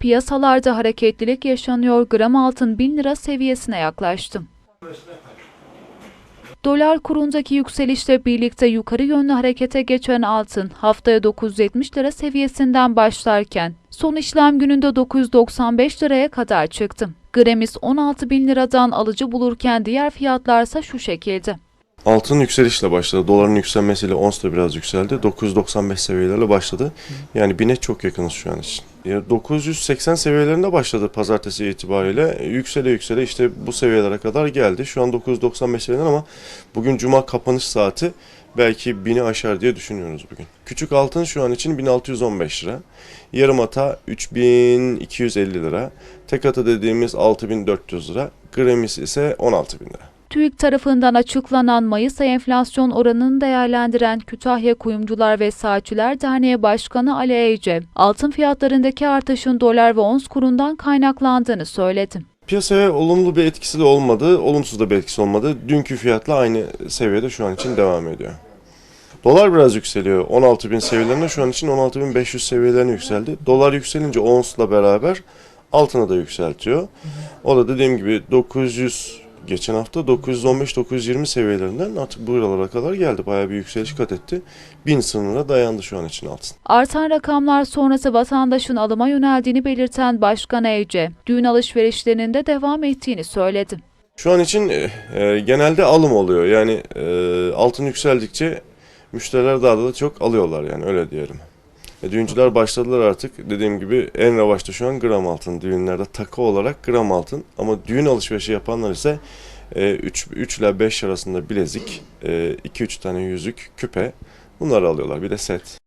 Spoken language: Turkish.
Piyasalarda hareketlilik yaşanıyor, gram altın 1000 lira seviyesine yaklaştı. Dolar kurundaki yükselişle birlikte yukarı yönlü harekete geçen altın haftaya 970 lira seviyesinden başlarken son işlem gününde 995 liraya kadar çıktı. Gramis 16 bin liradan alıcı bulurken diğer fiyatlarsa şu şekilde. Altın yükselişle başladı. Doların yükselmesiyle ons da biraz yükseldi. 995 seviyelerle başladı. Yani bine çok yakınız şu an için. Ya 980 seviyelerinde başladı pazartesi itibariyle. Yüksele yüksele işte bu seviyelere kadar geldi. Şu an 995 seviyeler ama bugün cuma kapanış saati belki bini aşar diye düşünüyoruz bugün. Küçük altın şu an için 1615 lira. Yarım ata 3250 lira. Tek ata dediğimiz 6400 lira. Gramis ise 16000 lira. TÜİK tarafından açıklanan Mayıs ayı enflasyon oranını değerlendiren Kütahya Kuyumcular ve Saatçiler Derneği Başkanı Ali Ece, altın fiyatlarındaki artışın dolar ve ons kurundan kaynaklandığını söyledi. Piyasaya olumlu bir etkisi de olmadı, olumsuz da bir etkisi olmadı. Dünkü fiyatla aynı seviyede şu an için devam ediyor. Dolar biraz yükseliyor. 16.000 seviyelerinde şu an için 16.500 seviyelerine yükseldi. Dolar yükselince onsla beraber altına da yükseltiyor. O da dediğim gibi 900 geçen hafta 915-920 seviyelerinden artık buralara kadar geldi. Bayağı bir yükseliş kat etti. 1000 sınırına dayandı şu an için altın. Artan rakamlar sonrası vatandaşın alıma yöneldiğini belirten Başkan Ece, düğün alışverişlerinin de devam ettiğini söyledi. Şu an için e, genelde alım oluyor. Yani e, altın yükseldikçe müşteriler daha da çok alıyorlar yani öyle diyelim. E, düğüncüler başladılar artık. Dediğim gibi en revaçta şu an gram altın. Düğünlerde takı olarak gram altın. Ama düğün alışverişi yapanlar ise 3, 3 ile 5 arasında bilezik, 2-3 tane yüzük, küpe bunları alıyorlar. Bir de set.